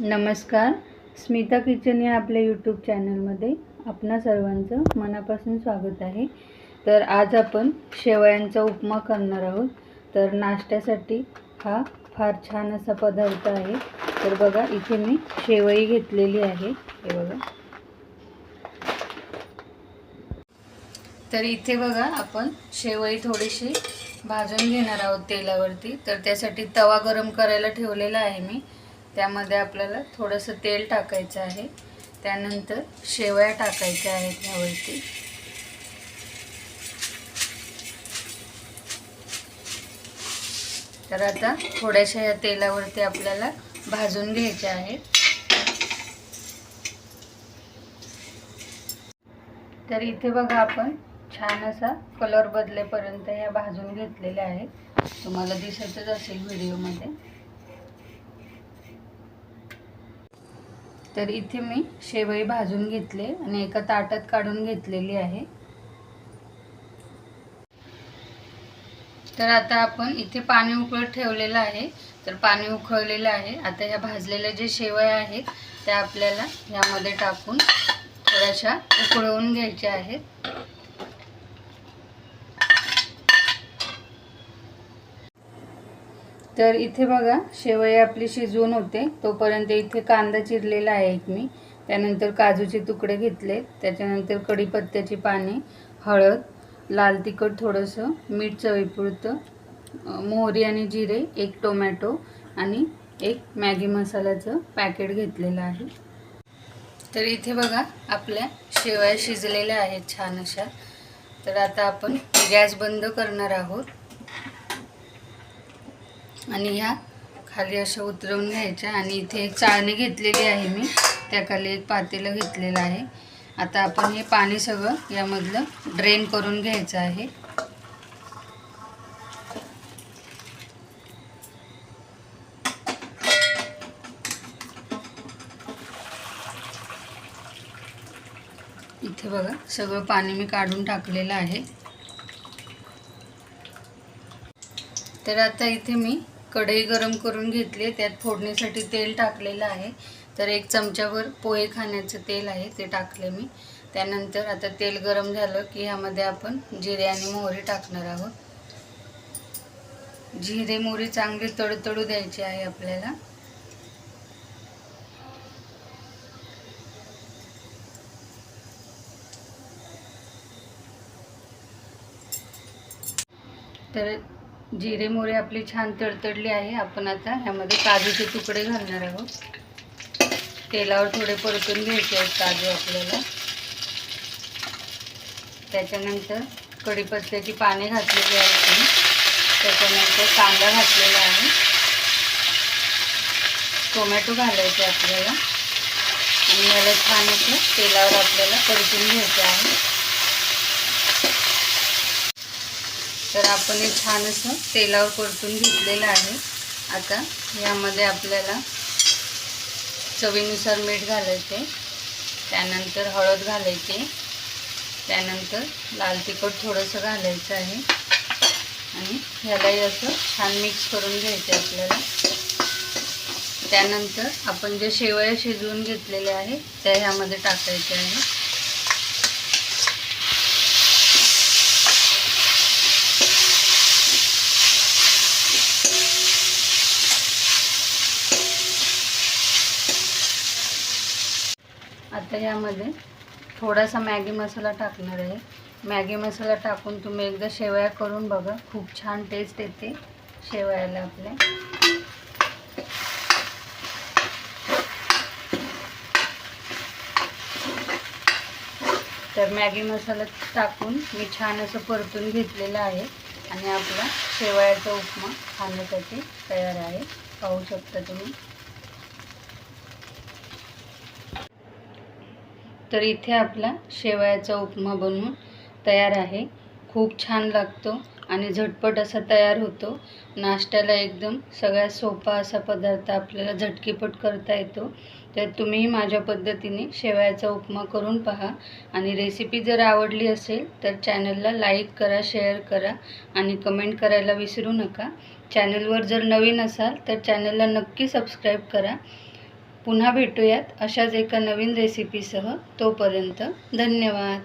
नमस्कार. स्मिता किचन या आपल्या यूट्यूब चॅनलमध्ये आपणा सर्वांचं मनापासून स्वागत आहे. तर आज आपण शेवयांचा उपमा करणार आहोत. तर नाश्त्यासाठी हा फार छान असा पदार्थ आहे. तर बघा इथे मी शेवई घेतलेली आहे. हे बघा. तर इथे बघा आपण शेवई थोडीशी भाजून घेणार आहोत तेलावरती. तर त्यासाठी तवा गरम करायला ठेवलेला आहे मी. त्यामध्ये आपल्याला थोडंसं तेल टाकायचं आहे. त्यानंतर शेवया टाकायच्या आहेत ह्यावरती. तर आता थोड्याशा या तेलावरती आपल्याला भाजून घ्यायच्या आहेत तर इथे बघा आपण छान असा कलर बदलेपर्यंत ह्या भाजून घेतलेल्या आहेत. तुम्हाला दिसतच असेल व्हिडिओमध्ये तर इथे मी शेवई भाजून घेतले आणि एका ताटात काढून घेतलेली आहे. तर आता आपण इथे पाणी उकळत ठेवलेलं आहे. तर पाणी उकळलेलं आहे. आता ह्या भाजलेल्या जे शेवया आहेत त्या आपल्याला ह्यामध्ये टाकून थोड्याशा उकळवून घ्यायच्या आहेत. तर इथे बघा शेवई आपली शिजवून होते. तोपर्यंत इथे कांदा चिरलेला आहे एक मी. त्यानंतर काजूचे तुकडे घेतले त्याच्यानंतर कढीपत्त्याची पाने हळद लाल तिखट थोडंसं मीठ चवीपुरतं मोहरी आणि जिरे एक टोमॅटो आणि एक मॅगी मसाल्याचं पॅकेट घेतलेलं आहे. तर इथे बघा आपल्या शेवया शिजलेल्या आहेत छान अशा. तर आता आपण गॅस बंद करणार आहोत. आणि ह्या खाली अशा उतरवून घ्यायच्या आणि इथे एक चाळणी घेतलेली आहे मी. त्याखाली एक पातेलं घेतलेलं आहे. आता आपण हे पाणी सगळं यामधलं ड्रेन करून घ्यायचं आहे. इथे बघा सगळं पाणी मी काढून टाकलेलं आहे. तर आता इथे मी कढई गरम करून घेतली त्यात फोडणीसाठी तेल टाकलेलं आहे. तर एक चमच्यावर पोहे खाण्याचं तेल आहे ते टाकले मी. त्यानंतर आता तेल गरम झालं की ह्यामध्ये आपण जिरे आणि मोहरी टाकणार आहोत. जिरे मोहरी चांगली तडतडू द्यायची आहे आपल्याला. तर जिरे मोरे आपली छान तडतडली आहे. आपण आता ह्यामध्ये काजूचे तुकडे घालणार आहोत. तेलावर थोडे परतून घ्यायचे आहेत काजू आपल्याला. त्याच्यानंतर कढीपत्त्याची पाने घातलेली आहेत त्याच्यानंतर कांदा घातलेला आहे. टोमॅटो घालायचे आपल्याला. आणि याला छान असं तेलावर आपल्याला परतून घ्यायचे आहे. तर आपण हे छान असं तेलावर परतून घेतलेलं आहे. आता यामध्ये आपल्याला चवीनुसार मीठ घालायचे त्यानंतर हळद घालायचे त्यानंतर लाल तिखट थोडंसं घालायचं आहे. आणि ह्यालाही असं छान मिक्स करून घ्यायचे आपल्याला. त्यानंतर आपण जे शेवया शिजवून घेतलेल्या आहे त्या ह्यामध्ये टाकायच्या आहे आता यामध्ये थोडासा मॅगी मसाला टाकणार आहे. मॅगी मसाला टाकून तुम्ही एकदा शेवया करून बघा. खूप छान टेस्ट येते शेवयाला आपल्या. तर मॅगी मसाला टाकून मी छान असं परतून घेतलेलं आहे. आणि आपला शेवयाचा उपमा खाण्यासाठी तयार आहे. पाहू शकता तुम्ही. तर इथे आपला शेवयाचा उपमा बनवून तयार आहे. खूप छान लागतो आणि झटपट असा तयार होतो. नाश्त्याला एकदम सगळ्यात सोपा असा पदार्थ आपल्याला झटकीपट करता येतो. तर तुम्हीही माझ्या पद्धतीने शेवयाचा उपमा करून पहा. आणि रेसिपी जर आवडली असेल तर चॅनलला लाईक करा शेअर करा आणि कमेंट करायला विसरू नका. चॅनलवर जर नवीन असाल तर चॅनलला नक्की सबस्क्राईब करा. पुन्हा भेटूयात अशाच एका नवीन रेसिपीसह तोपर्यंत धन्यवाद.